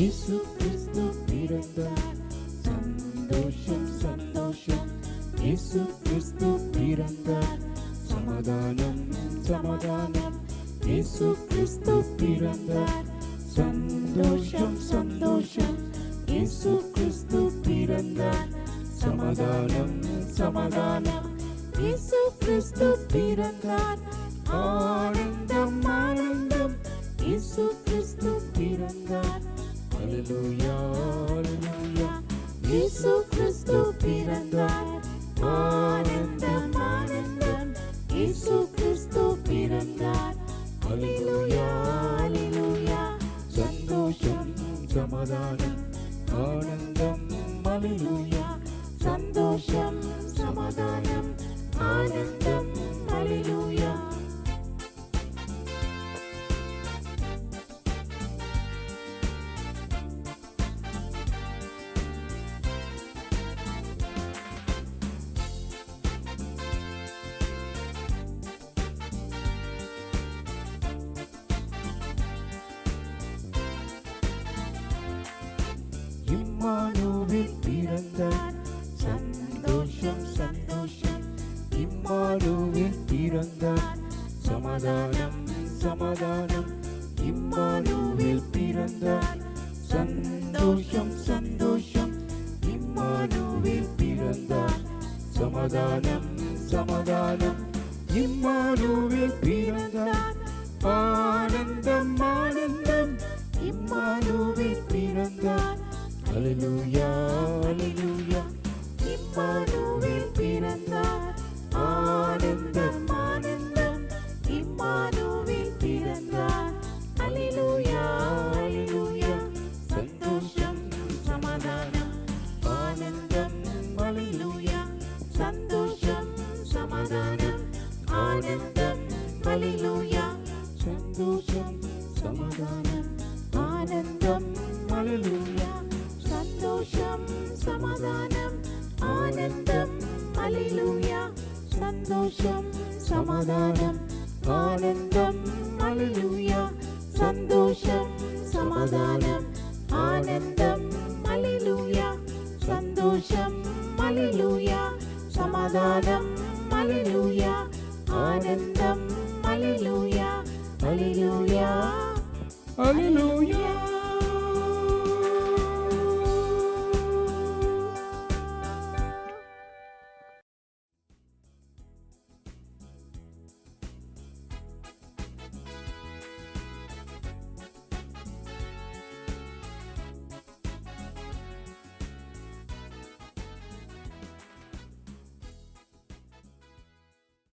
இயேசு கிறிஸ்து பிறந்தார். சந்தோஷம் சந்தோஷம். இயேசு கிறிஸ்து பிறந்தார். சமாதானம் சமாதானம். இயேசு கிறிஸ்து பிறந்தார். சந்தோஷம் சந்தோஷம். இயேசு கிறிஸ்து பிறந்தார். சமாதானம் சமாதானம். இயேசு கிறிஸ்து பிறந்தார். ஆனந்தம் ஆனந்தம். இயேசு கிறிஸ்து பிறந்தார். ஹalleluya ஹalleluya இயேசு கிறிஸ்து பிறந்தார் ஆனந்தம் ஆனந்தம் இயேசு கிறிஸ்து பிறந்தார் ஹalleluya ஹalleluya சந்தோஷம் சமாதானம் ஆனந்தம் ஹalleluya சந்தோஷம் சமாதானம் ஆனந்தம் ஹalleluya இம்மானுவில் பிறந்தார். சந்தோஷம் சந்தோஷம். இம்மானுவில் பிறந்தார். சமாதானம் சமாதானம். இம்மானுவில் பிறந்தார். சந்தோஷம் சந்தோஷம். இம்மானுவில் பிறந்தார். சமாதானம் சமாதானம். இம்மானுவில் பிறந்தார். ஆனந்தம் ஹalleluya ஹalleluya இம்மானுவில் பிறந்தார். ஆனந்தம் ஆனந்தம். இம்மானுவில் பிறந்தார். ஹalleluya ஹalleluya. சந்தோஷம் சமாதானம். ஆனந்தம் ஹalleluya. சந்தோஷம் சமாதானம். சந்தோஷம் சமாதானம் ஆனந்தம் ஹalleluya சந்தோஷம் சமாதானம் ஆனந்தம் ஹalleluya சந்தோஷம் ஹalleluya சமாதானம் ஹalleluya ஆனந்தம் ஹalleluya ஹalleluya Hallelujah.